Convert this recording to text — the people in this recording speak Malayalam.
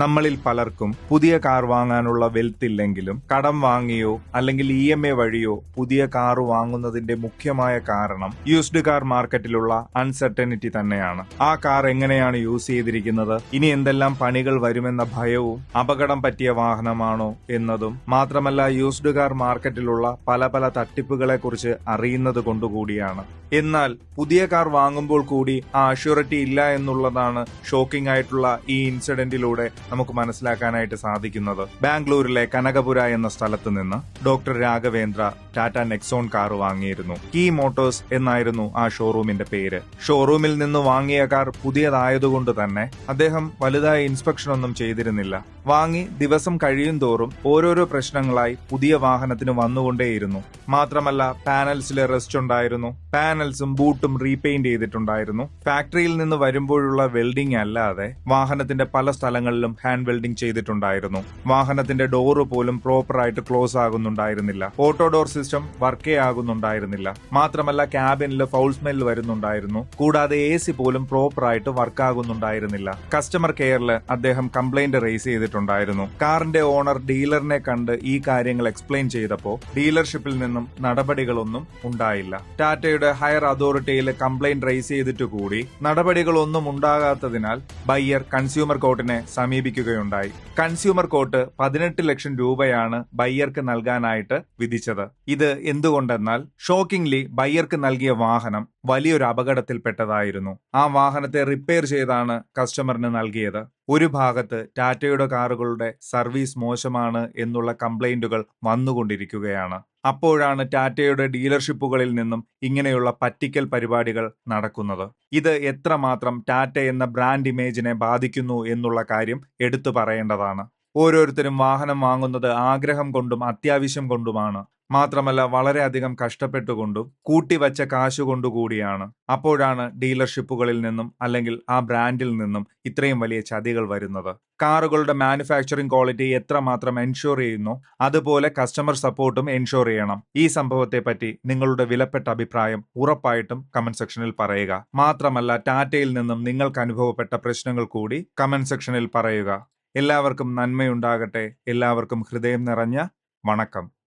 നമ്മളിൽ പലർക്കും പുതിയ കാർ വാങ്ങാനുള്ള വെൽത്ത് ഇല്ലെങ്കിലും കടം വാങ്ങിയോ അല്ലെങ്കിൽ ഇ എം എ വഴിയോ പുതിയ കാർ വാങ്ങുന്നതിന്റെ മുഖ്യമായ കാരണം യൂസ്ഡ് കാർ മാർക്കറ്റിലുള്ള അൺസർട്ടനിറ്റി തന്നെയാണ്. ആ കാർ എങ്ങനെയാണ് യൂസ് ചെയ്തിരിക്കുന്നത്? ഇനി എന്തെല്ലാം പണികൾ വരുമെന്ന ഭയവും അപകടം പറ്റിയ വാഹനമാണോ എന്നതും മാത്രമല്ല യൂസ്ഡ് കാർ മാർക്കറ്റിലുള്ള പല പല തട്ടിപ്പുകളെ കുറിച്ച് അറിയുന്നത് കൊണ്ടുകൂടിയാണ്. എന്നാൽ പുതിയ കാർ വാങ്ങുമ്പോൾ കൂടി ആ അഷ്യൂറിറ്റി ഇല്ല എന്നുള്ളതാണ് ഷോക്കിംഗ് ആയിട്ടുള്ള ഈ ഇൻസിഡന്റിലൂടെ നമുക്ക് മനസ്സിലാക്കാനായിട്ട് സാധിക്കുന്നത് ബാംഗ്ലൂരിലെ കനകപുര എന്ന സ്ഥലത്ത് നിന്ന് doctor Raghavendra Tata Nexon car വാങ്ങിയിരുന്നു. കീ മോട്ടോഴ്സ് എന്നായിരുന്നു ആ ഷോറൂമിന്റെ പേര്. ഷോറൂമിൽ നിന്ന് വാങ്ങിയ കാർ പുതിയതായതുകൊണ്ട് തന്നെ അദ്ദേഹം വലുതായ ഇൻസ്പെക്ഷൻ ഒന്നും ചെയ്തിരുന്നില്ല. വാങ്ങി ദിവസം കഴിയും തോറും ഓരോരോ പ്രശ്നങ്ങളായി പുതിയ വാഹനത്തിന് വന്നുകൊണ്ടേയിരുന്നു. മാത്രമല്ല പാനൽസിലെ റെസ്റ്റ് ഉണ്ടായിരുന്നു. പാനൽസും ബൂട്ടും റീപെയിന്റ് ചെയ്തിട്ടുണ്ടായിരുന്നു. ഫാക്ടറിയിൽ നിന്ന് വരുമ്പോഴുള്ള വെൽഡിംഗ് അല്ലാതെ വാഹനത്തിന്റെ പല സ്ഥലങ്ങളിലും ഹാൻഡ് വെൽഡിംഗ് ചെയ്തിട്ടുണ്ടായിരുന്നു. വാഹനത്തിന്റെ ഡോറ് പോലും പ്രോപ്പറായിട്ട് ക്ലോസ് ആകുന്നുണ്ടായിരുന്നില്ല. ഓട്ടോ ഡോർ സിസ്റ്റം വർക്കേ ആകുന്നുണ്ടായിരുന്നില്ല. മാത്രമല്ല ക്യാബിനിൽ ഫൗൾ സ്മെൽ വരുന്നുണ്ടായിരുന്നു. കൂടാതെ എ സി പോലും പ്രോപ്പറായിട്ട് വർക്ക് ആകുന്നുണ്ടായിരുന്നില്ല കസ്റ്റമർ കെയറിൽ അദ്ദേഹം കംപ്ലൈന്റ് റേസ് ചെയ്തിട്ടുണ്ടായിരുന്നു. കാറിന്റെ ഓണർ ഡീലറിനെ കണ്ട് ഈ കാര്യങ്ങൾ എക്സ്പ്ലെയിൻ ചെയ്തപ്പോൾ ഡീലർഷിപ്പിൽ നിന്നും നടപടികളൊന്നും ഉണ്ടായില്ല. ടാറ്റയുടെ ഹയർ അതോറിറ്റിയിൽ കംപ്ലൈന്റ് റേസ് ചെയ്തിട്ട് കൂടി നടപടികളൊന്നും ഉണ്ടാകാത്തതിനാൽ ബയ്യർ കൺസ്യൂമർ കോർട്ടിനെ സമീപിക്കുകയുണ്ടായി. കൺസ്യൂമർ കോർട്ട് പതിനെട്ട് ലക്ഷം രൂപയാണ് ബയ്യർക്ക് നൽകാനായിട്ട് വിധിച്ചത്. ഇത് എന്തുകൊണ്ടെന്നാൽ ഷോക്കിംഗ്ലി ബയ്യർക്ക് നൽകിയ വാഹനം വലിയൊരു അപകടത്തിൽപ്പെട്ടതായിരുന്നു. ആ വാഹനത്തെ റിപ്പയർ ചെയ്താണ് കസ്റ്റമറിന് നൽകിയത്. ഒരു ഭാഗത്ത് ടാറ്റയുടെ കാറുകളുടെ സർവീസ് മോശമാണ് എന്നുള്ള കംപ്ലൈന്റുകൾ വന്നുകൊണ്ടിരിക്കുകയാണ്. അപ്പോഴാണ് ടാറ്റയുടെ ഡീലർഷിപ്പുകളിൽ നിന്നും ഇങ്ങനെയുള്ള പറ്റിക്കൽ പരിപാടികൾ നടക്കുന്നത്. ഇത് എത്രമാത്രം ടാറ്റ എന്ന ബ്രാൻഡ് ഇമേജിനെ ബാധിക്കുന്നു എന്നുള്ള കാര്യം എടുത്തു പറയേണ്ടതാണ്. ഓരോരുത്തരും വാഹനം വാങ്ങുന്നത് ആഗ്രഹം കൊണ്ടും അത്യാവശ്യം കൊണ്ടുമാണ്. മാത്രമല്ല വളരെയധികം കഷ്ടപ്പെട്ടുകൊണ്ടും കൂട്ടിവച്ച കാശുകൊണ്ടുകൂടിയാണ് അപ്പോഴാണ് ഡീലർഷിപ്പുകളിൽ നിന്നും അല്ലെങ്കിൽ ആ ബ്രാൻഡിൽ നിന്നും ഇത്രയും വലിയ ചതികൾ വരുന്നത്. കാറുകളുടെ മാനുഫാക്ചറിംഗ് ക്വാളിറ്റി എത്രമാത്രം എൻഷുർ ചെയ്യുന്നു അതുപോലെ കസ്റ്റമർ സപ്പോർട്ടും എൻഷുർ ചെയ്യണം. ഈ സംഭവത്തെ പറ്റി നിങ്ങളുടെ വിലപ്പെട്ട അഭിപ്രായം ഉറപ്പായിട്ടും കമന്റ് സെക്ഷനിൽ പറയുക. മാത്രമല്ല ടാറ്റയിൽ നിന്നും നിങ്ങൾക്ക് അനുഭവപ്പെട്ട പ്രശ്നങ്ങൾ കൂടി കമന്റ് സെക്ഷനിൽ പറയുക. എല്ലാവർക്കും നന്മയുണ്ടാകട്ടെ. എല്ലാവർക്കും ഹൃദയം നിറഞ്ഞ വണക്കം.